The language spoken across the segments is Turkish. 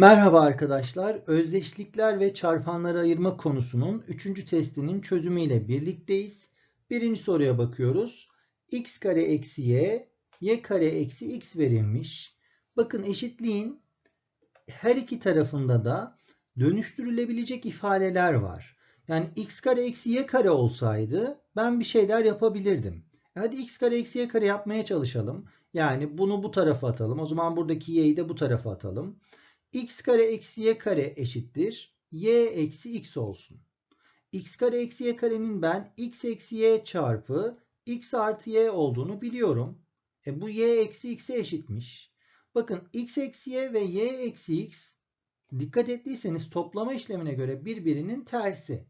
Merhaba arkadaşlar. Özdeşlikler ve çarpanları ayırma konusunun 3. testinin çözümüyle birlikteyiz. Birinci soruya bakıyoruz. x kare eksi y, y kare eksi x verilmiş. Bakın eşitliğin her iki tarafında da dönüştürülebilecek ifadeler var. Yani x kare eksi y kare olsaydı ben bir şeyler yapabilirdim. Hadi x kare eksi y kare yapmaya çalışalım. Yani bunu bu tarafa atalım. O zaman buradaki y'yi de bu tarafa atalım x kare eksi y kare eşittir. y eksi x olsun. x kare eksi y karenin ben x eksi y çarpı x artı y olduğunu biliyorum. E bu y eksi x'e eşitmiş. Bakın x eksi y ve y eksi x dikkat ettiyseniz toplama işlemine göre birbirinin tersi.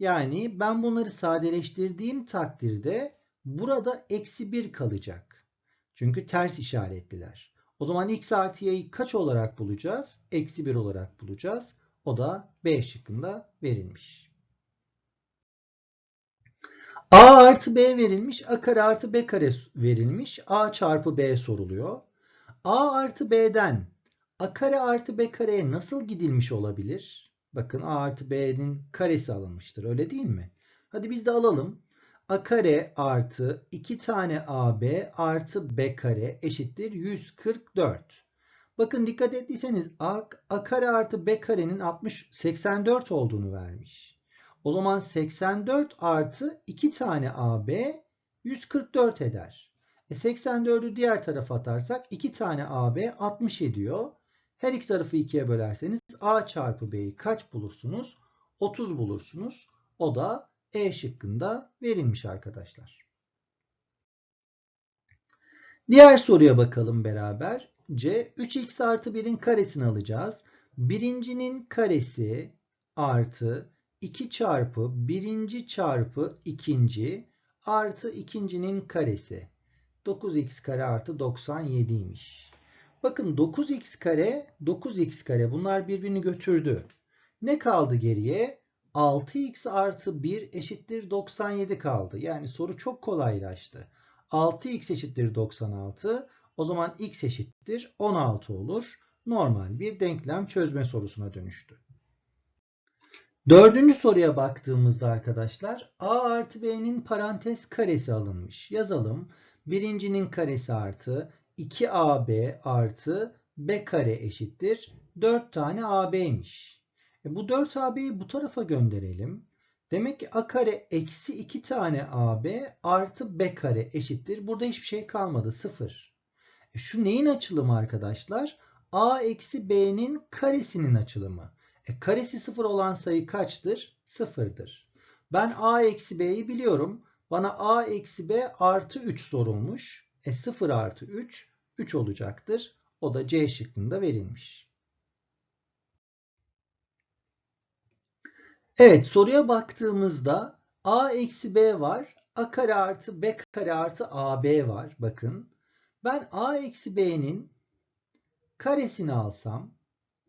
Yani ben bunları sadeleştirdiğim takdirde burada eksi 1 kalacak. Çünkü ters işaretliler. O zaman x artı y'yi kaç olarak bulacağız? Eksi 1 olarak bulacağız. O da B şıkkında verilmiş. A artı B verilmiş. A kare artı B kare verilmiş. A çarpı B soruluyor. A artı B'den A kare artı B kareye nasıl gidilmiş olabilir? Bakın A artı B'nin karesi alınmıştır. Öyle değil mi? Hadi biz de alalım a kare artı 2 tane ab artı b kare eşittir 144. Bakın dikkat ettiyseniz a, a kare artı b karenin 60 84 olduğunu vermiş. O zaman 84 artı 2 tane ab 144 eder. E 84'ü diğer tarafa atarsak 2 tane ab 60 ediyor. Her iki tarafı 2'ye bölerseniz a çarpı b'yi kaç bulursunuz? 30 bulursunuz. O da e şıkkında verilmiş arkadaşlar. Diğer soruya bakalım beraber. C 3x artı 1'in karesini alacağız. Birincinin karesi artı 2 çarpı birinci çarpı ikinci artı ikincinin karesi. 9x kare artı 97'ymiş. Bakın 9x kare 9x kare bunlar birbirini götürdü. Ne kaldı geriye? 6x artı 1 eşittir 97 kaldı. Yani soru çok kolaylaştı. 6x eşittir 96. O zaman x eşittir 16 olur. Normal bir denklem çözme sorusuna dönüştü. Dördüncü soruya baktığımızda arkadaşlar a artı b'nin parantez karesi alınmış. Yazalım. Birincinin karesi artı 2ab artı b kare eşittir 4 tane ab'ymiş. E bu 4AB'yi bu tarafa gönderelim. Demek ki A kare eksi 2 tane AB artı B kare eşittir. Burada hiçbir şey kalmadı. 0. E şu neyin açılımı arkadaşlar? A eksi B'nin karesinin açılımı. E karesi 0 olan sayı kaçtır? 0'dır. Ben A eksi B'yi biliyorum. Bana A eksi B artı 3 sorulmuş. E 0 artı 3 3 olacaktır. O da C şıkkında verilmiş. Evet soruya baktığımızda a eksi b var. a kare artı b kare artı ab var. Bakın ben a eksi b'nin karesini alsam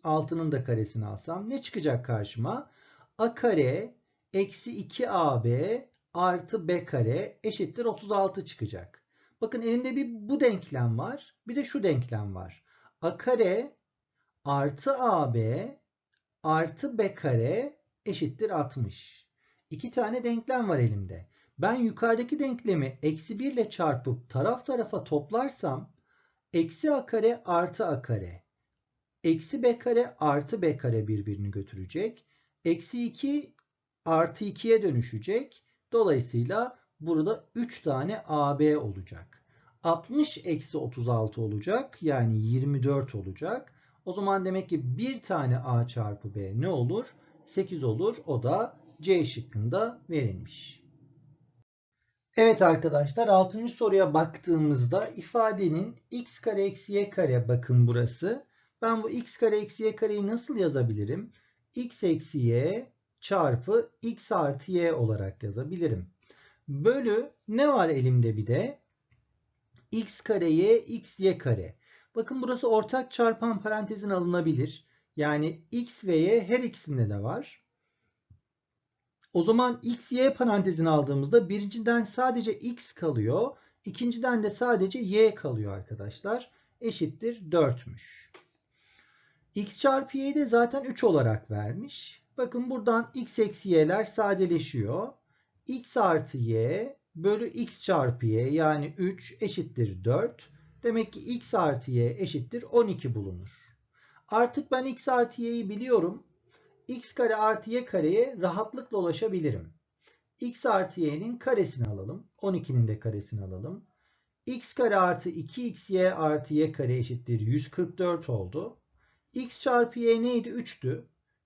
altının da karesini alsam ne çıkacak karşıma? a kare eksi 2ab artı b kare eşittir 36 çıkacak. Bakın elimde bir bu denklem var. Bir de şu denklem var. a kare artı ab artı b kare eşittir 60. İki tane denklem var elimde. Ben yukarıdaki denklemi eksi 1 ile çarpıp taraf tarafa toplarsam eksi a kare artı a kare eksi b kare artı b kare birbirini götürecek. Eksi 2 artı 2'ye dönüşecek. Dolayısıyla burada 3 tane AB olacak. 60 eksi 36 olacak. Yani 24 olacak. O zaman demek ki bir tane A çarpı B ne olur? 8 olur. O da C şıkkında verilmiş. Evet arkadaşlar 6. soruya baktığımızda ifadenin x kare eksi y kare bakın burası. Ben bu x kare eksi y kareyi nasıl yazabilirim? x eksi y çarpı x artı y olarak yazabilirim. Bölü ne var elimde bir de? x kare y x y kare. Bakın burası ortak çarpan parantezin alınabilir. Yani x ve y her ikisinde de var. O zaman x, y parantezini aldığımızda birinciden sadece x kalıyor. ikinciden de sadece y kalıyor arkadaşlar. Eşittir 4'müş. x çarpı y'yi de zaten 3 olarak vermiş. Bakın buradan x eksi y'ler sadeleşiyor. x artı y bölü x çarpı y yani 3 eşittir 4. Demek ki x artı y eşittir 12 bulunur. Artık ben x artı y'yi biliyorum. x kare artı y kareye rahatlıkla ulaşabilirim. x artı y'nin karesini alalım. 12'nin de karesini alalım. x kare artı 2xy artı y kare eşittir 144 oldu. x çarpı y neydi? 3'tü.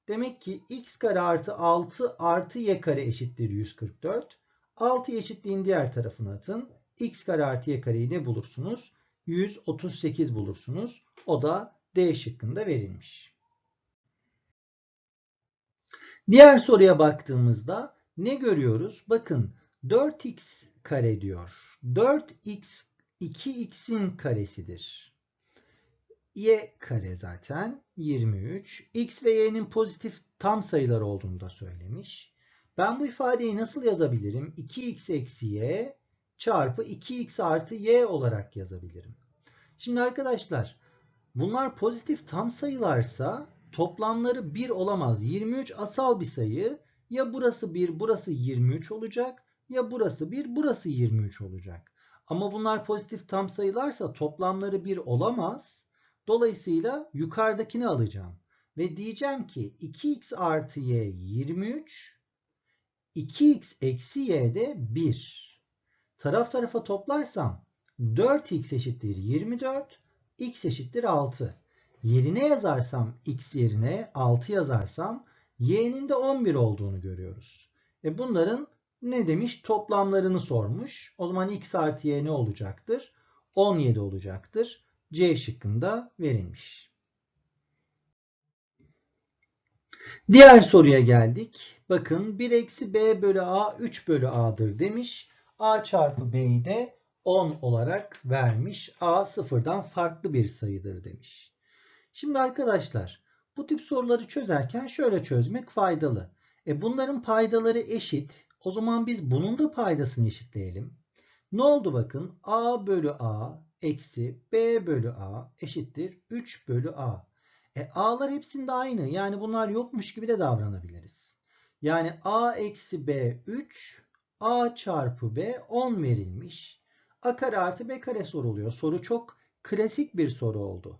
Demek ki x kare artı 6 artı y kare eşittir 144. 6 eşitliğin diğer tarafına atın. x kare artı y kareyi ne bulursunuz? 138 bulursunuz. O da D şıkkında verilmiş. Diğer soruya baktığımızda ne görüyoruz? Bakın 4x kare diyor. 4x 2x'in karesidir. y kare zaten 23. x ve y'nin pozitif tam sayılar olduğunu da söylemiş. Ben bu ifadeyi nasıl yazabilirim? 2x eksi y çarpı 2x artı y olarak yazabilirim. Şimdi arkadaşlar bunlar pozitif tam sayılarsa toplamları 1 olamaz. 23 asal bir sayı. Ya burası 1, burası 23 olacak. Ya burası 1, burası 23 olacak. Ama bunlar pozitif tam sayılarsa toplamları 1 olamaz. Dolayısıyla yukarıdakini alacağım. Ve diyeceğim ki 2x artı y 23, 2x eksi y de 1. Taraf tarafa toplarsam 4x eşittir 24, x eşittir 6. Yerine yazarsam x yerine 6 yazarsam y'nin de 11 olduğunu görüyoruz. E bunların ne demiş? Toplamlarını sormuş. O zaman x artı y ne olacaktır? 17 olacaktır. C şıkkında verilmiş. Diğer soruya geldik. Bakın 1 eksi b bölü a 3 bölü a'dır demiş. a çarpı b'yi de 10 olarak vermiş. a sıfırdan farklı bir sayıdır demiş. Şimdi arkadaşlar bu tip soruları çözerken şöyle çözmek faydalı. E bunların paydaları eşit. O zaman biz bunun da paydasını eşitleyelim. Ne oldu bakın? a bölü a eksi b bölü a eşittir 3 bölü a. E a'lar hepsinde aynı. Yani bunlar yokmuş gibi de davranabiliriz. Yani a eksi b 3 a çarpı b 10 verilmiş. A kare artı b kare soruluyor. Soru çok klasik bir soru oldu.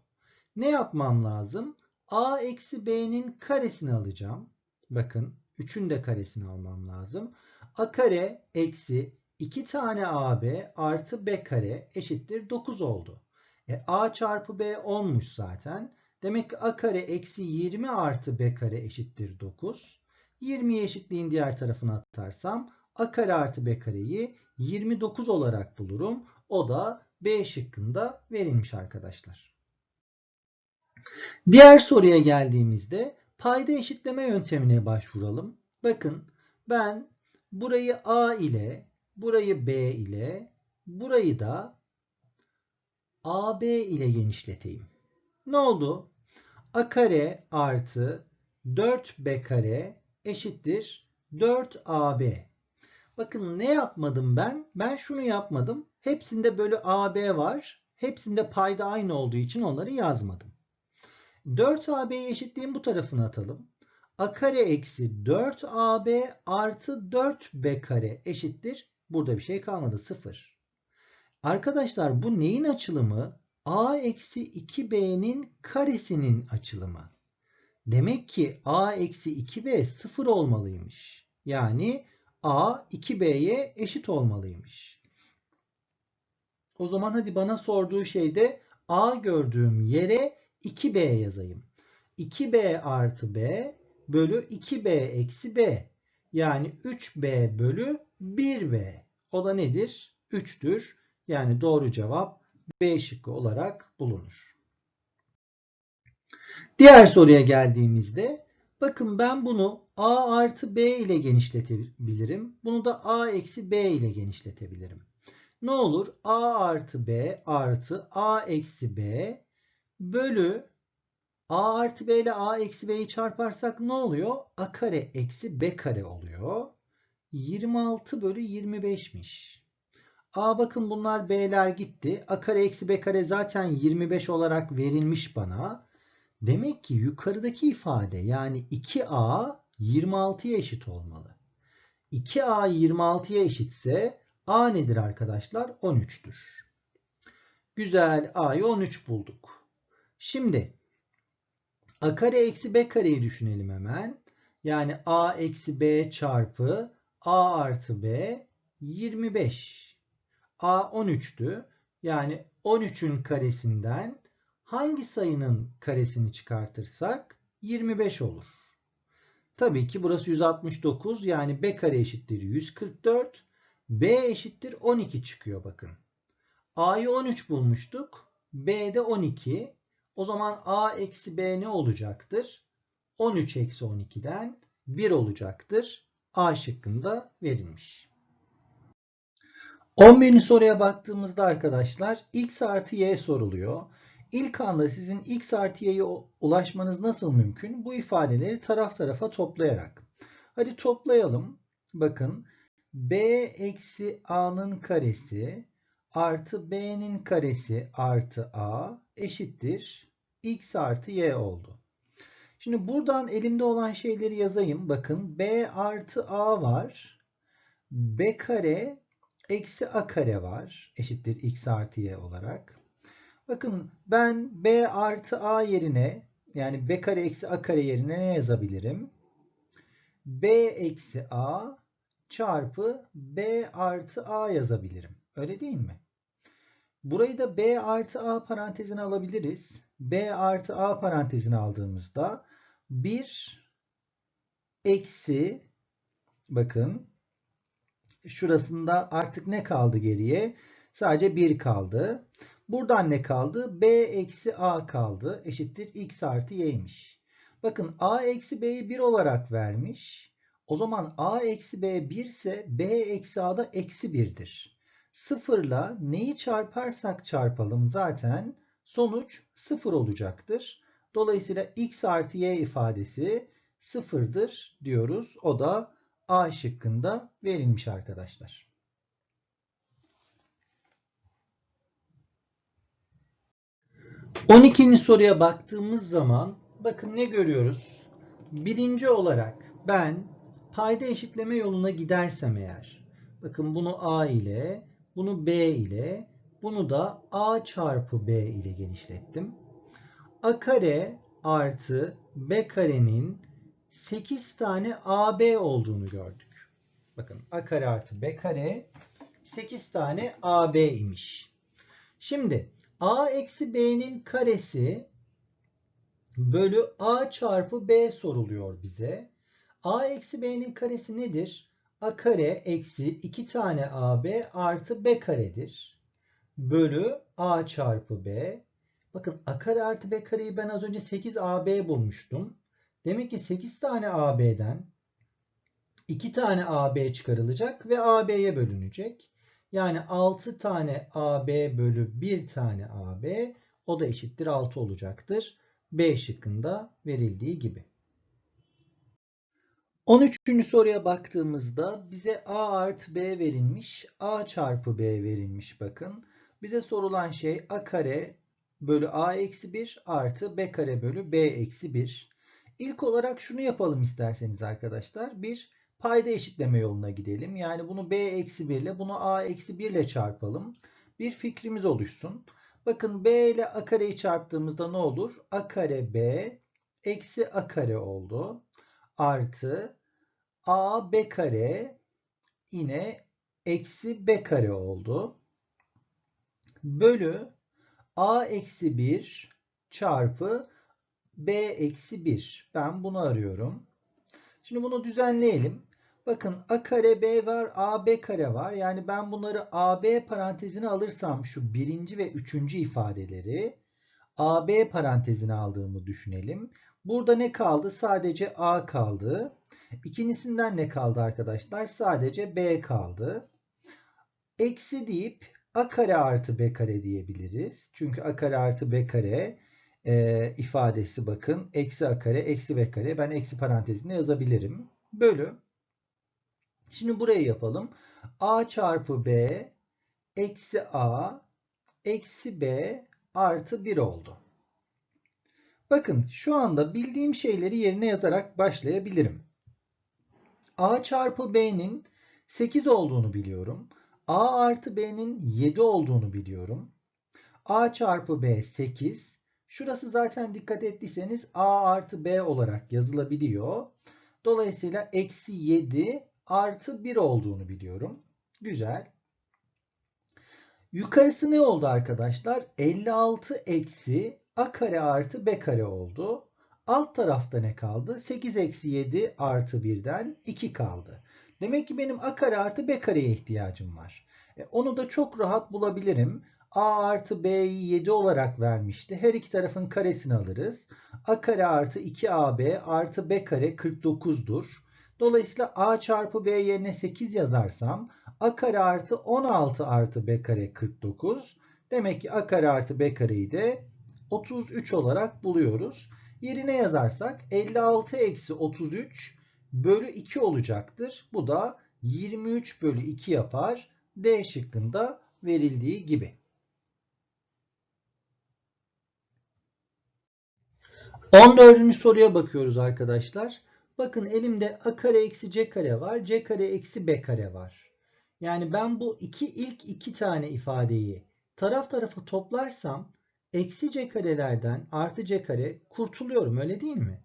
Ne yapmam lazım? a eksi b'nin karesini alacağım. Bakın 3'ün de karesini almam lazım. a kare eksi 2 tane ab artı b kare eşittir 9 oldu. E, a çarpı b 10'muş zaten. Demek ki a kare eksi 20 artı b kare eşittir 9. 20'yi eşitliğin diğer tarafına atarsam a kare artı b kareyi 29 olarak bulurum. O da B şıkkında verilmiş arkadaşlar. Diğer soruya geldiğimizde payda eşitleme yöntemine başvuralım. Bakın ben burayı A ile, burayı B ile, burayı da AB ile genişleteyim. Ne oldu? A kare artı 4B kare eşittir 4AB. Bakın ne yapmadım ben? Ben şunu yapmadım. Hepsinde bölü AB var. Hepsinde payda aynı olduğu için onları yazmadım. 4AB'yi eşitliğin bu tarafına atalım. A kare eksi 4AB artı 4B kare eşittir. Burada bir şey kalmadı. 0. Arkadaşlar bu neyin açılımı? A eksi 2B'nin karesinin açılımı. Demek ki A eksi 2B 0 olmalıymış. Yani A 2B'ye eşit olmalıymış. O zaman hadi bana sorduğu şeyde A gördüğüm yere 2B yazayım. 2B artı B bölü 2B eksi B. Yani 3B bölü 1B. O da nedir? 3'tür. Yani doğru cevap B şıkkı olarak bulunur. Diğer soruya geldiğimizde bakın ben bunu A artı B ile genişletebilirim. Bunu da A eksi B ile genişletebilirim. Ne olur? A artı B artı A eksi B bölü A artı B ile A eksi B'yi çarparsak ne oluyor? A kare eksi B kare oluyor. 26 bölü 25'miş. A bakın bunlar B'ler gitti. A kare eksi B kare zaten 25 olarak verilmiş bana. Demek ki yukarıdaki ifade yani 2a 26'ya eşit olmalı. 2a 26'ya eşitse a nedir arkadaşlar? 13'tür. Güzel a'yı 13 bulduk. Şimdi a kare eksi b kareyi düşünelim hemen. Yani a eksi b çarpı a artı b 25. a 13'tü. Yani 13'ün karesinden hangi sayının karesini çıkartırsak 25 olur. Tabii ki burası 169 yani b kare eşittir 144. b eşittir 12 çıkıyor bakın. a'yı 13 bulmuştuk. b de 12. O zaman a eksi b ne olacaktır? 13 eksi 12'den 1 olacaktır. A şıkkında verilmiş. 11. soruya baktığımızda arkadaşlar x artı y soruluyor. İlk anda sizin x artı y'ye ulaşmanız nasıl mümkün? Bu ifadeleri taraf tarafa toplayarak. Hadi toplayalım. Bakın b eksi a'nın karesi artı b'nin karesi artı a eşittir x artı y oldu. Şimdi buradan elimde olan şeyleri yazayım. Bakın b artı a var. b kare eksi a kare var. Eşittir x artı y olarak. Bakın ben b artı a yerine yani b kare eksi a kare yerine ne yazabilirim? b eksi a çarpı b artı a yazabilirim. Öyle değil mi? Burayı da b artı a parantezine alabiliriz. b artı a parantezine aldığımızda 1 eksi bakın şurasında artık ne kaldı geriye? Sadece 1 kaldı. Buradan ne kaldı? b eksi a kaldı. Eşittir x artı y'ymiş. Bakın a eksi b'yi 1 olarak vermiş. O zaman a eksi b 1 ise b eksi a da eksi 1'dir. Sıfırla neyi çarparsak çarpalım zaten sonuç sıfır olacaktır. Dolayısıyla x artı y ifadesi sıfırdır diyoruz. O da A şıkkında verilmiş arkadaşlar. 12. soruya baktığımız zaman bakın ne görüyoruz? Birinci olarak ben payda eşitleme yoluna gidersem eğer bakın bunu A ile bunu B ile bunu da A çarpı B ile genişlettim a kare artı b karenin 8 tane AB olduğunu gördük. Bakın a kare artı b kare 8 tane AB imiş. Şimdi a eksi b'nin karesi bölü a çarpı b soruluyor bize. a eksi b'nin karesi nedir? a kare eksi 2 tane ab artı b karedir. Bölü a çarpı b Bakın a kare artı b kareyi ben az önce 8ab bulmuştum. Demek ki 8 tane ab'den 2 tane ab çıkarılacak ve ab'ye bölünecek. Yani 6 tane ab bölü 1 tane ab o da eşittir 6 olacaktır. B şıkkında verildiği gibi. 13. soruya baktığımızda bize a artı b verilmiş. a çarpı b verilmiş bakın. Bize sorulan şey a kare bölü a eksi 1 artı b kare bölü b eksi 1. İlk olarak şunu yapalım isterseniz arkadaşlar. Bir payda eşitleme yoluna gidelim. Yani bunu b eksi 1 ile bunu a eksi 1 ile çarpalım. Bir fikrimiz oluşsun. Bakın b ile a kareyi çarptığımızda ne olur? a kare b eksi a kare oldu. Artı a b kare yine eksi b kare oldu. Bölü a eksi 1 çarpı b eksi 1. Ben bunu arıyorum. Şimdi bunu düzenleyelim. Bakın a kare b var, a b kare var. Yani ben bunları a b parantezine alırsam şu birinci ve üçüncü ifadeleri a b parantezine aldığımı düşünelim. Burada ne kaldı? Sadece a kaldı. İkincisinden ne kaldı arkadaşlar? Sadece b kaldı. Eksi deyip a kare artı b kare diyebiliriz. Çünkü a kare artı b kare e, ifadesi bakın. Eksi a kare eksi b kare. Ben eksi parantezinde yazabilirim. Bölü. Şimdi burayı yapalım. a çarpı b eksi a eksi b artı 1 oldu. Bakın şu anda bildiğim şeyleri yerine yazarak başlayabilirim. A çarpı B'nin 8 olduğunu biliyorum. A artı B'nin 7 olduğunu biliyorum. A çarpı B 8. Şurası zaten dikkat ettiyseniz A artı B olarak yazılabiliyor. Dolayısıyla eksi 7 artı 1 olduğunu biliyorum. Güzel. Yukarısı ne oldu arkadaşlar? 56 eksi a kare artı b kare oldu. Alt tarafta ne kaldı? 8 eksi 7 artı 1'den 2 kaldı. Demek ki benim a kare artı b kareye ihtiyacım var. E, onu da çok rahat bulabilirim. a artı b'yi 7 olarak vermişti. Her iki tarafın karesini alırız. a kare artı 2ab artı b kare 49'dur. Dolayısıyla a çarpı b yerine 8 yazarsam a kare artı 16 artı b kare 49. Demek ki a kare artı b kareyi de 33 olarak buluyoruz. Yerine yazarsak 56 eksi 33 bölü 2 olacaktır. Bu da 23 bölü 2 yapar. D şıkkında verildiği gibi. 14. soruya bakıyoruz arkadaşlar. Bakın elimde a kare eksi c kare var. c kare eksi b kare var. Yani ben bu iki ilk iki tane ifadeyi taraf tarafa toplarsam eksi c karelerden artı c kare kurtuluyorum öyle değil mi?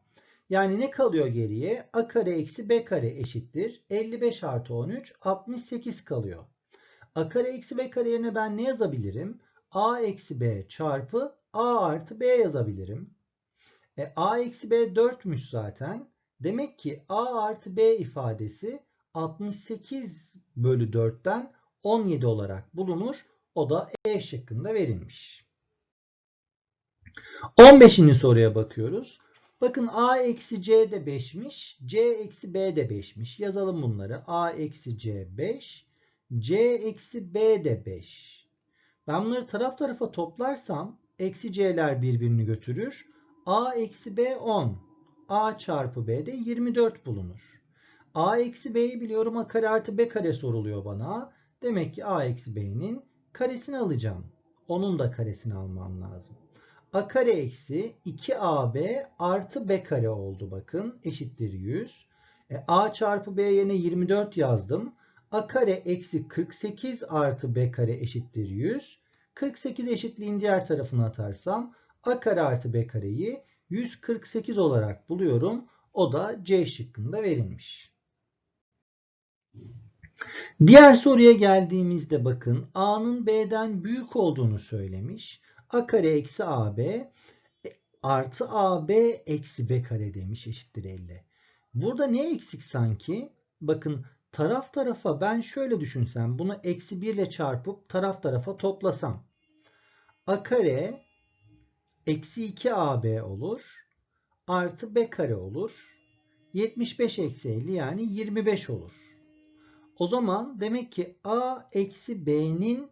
Yani ne kalıyor geriye? a kare eksi b kare eşittir. 55 artı 13 68 kalıyor. a kare eksi b kare yerine ben ne yazabilirim? a eksi b çarpı a artı b yazabilirim. E, a eksi b 4'müş zaten. Demek ki a artı b ifadesi 68 bölü 4'ten 17 olarak bulunur. O da E şıkkında verilmiş. 15. soruya bakıyoruz. Bakın a eksi c de 5'miş. c eksi b de 5'miş. Yazalım bunları. a eksi c 5. c eksi b de 5. Ben bunları taraf tarafa toplarsam eksi c'ler birbirini götürür. a eksi b 10. a çarpı b de 24 bulunur. a eksi b'yi biliyorum. a kare artı b kare soruluyor bana. Demek ki a eksi b'nin karesini alacağım. Onun da karesini almam lazım a kare eksi 2ab artı b kare oldu bakın. Eşittir 100. E, a çarpı b yerine 24 yazdım. a kare eksi 48 artı b kare eşittir 100. 48 eşitliğin diğer tarafına atarsam a kare artı b kareyi 148 olarak buluyorum. O da C şıkkında verilmiş. Diğer soruya geldiğimizde bakın A'nın B'den büyük olduğunu söylemiş a kare eksi ab e, artı ab eksi b kare demiş eşittir 50. Burada ne eksik sanki? Bakın taraf tarafa ben şöyle düşünsem bunu eksi 1 ile çarpıp taraf tarafa toplasam. a kare eksi 2 ab olur. Artı b kare olur. 75 eksi 50 yani 25 olur. O zaman demek ki a eksi b'nin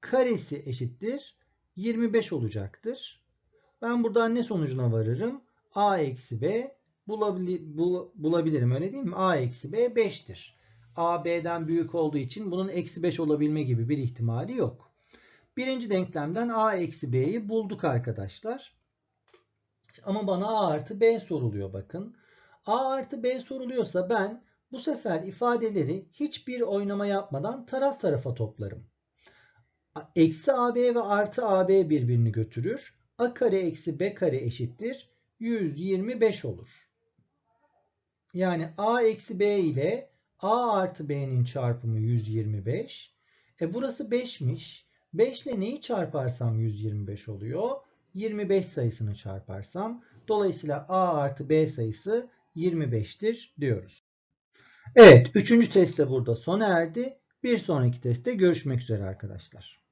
karesi eşittir 25 olacaktır. Ben buradan ne sonucuna varırım? A eksi B bulabili, bul, bulabilirim öyle değil mi? A eksi B 5'tir. A B'den büyük olduğu için bunun eksi 5 olabilme gibi bir ihtimali yok. Birinci denklemden A eksi B'yi bulduk arkadaşlar. Ama bana A artı B soruluyor bakın. A artı B soruluyorsa ben bu sefer ifadeleri hiçbir oynama yapmadan taraf tarafa toplarım. Eksi AB ve artı AB birbirini götürür. A kare eksi B kare eşittir. 125 olur. Yani A eksi B ile A artı B'nin çarpımı 125. E burası 5'miş. 5 ile neyi çarparsam 125 oluyor? 25 sayısını çarparsam. Dolayısıyla A artı B sayısı 25'tir diyoruz. Evet, üçüncü test de burada sona erdi. Bir sonraki testte görüşmek üzere arkadaşlar.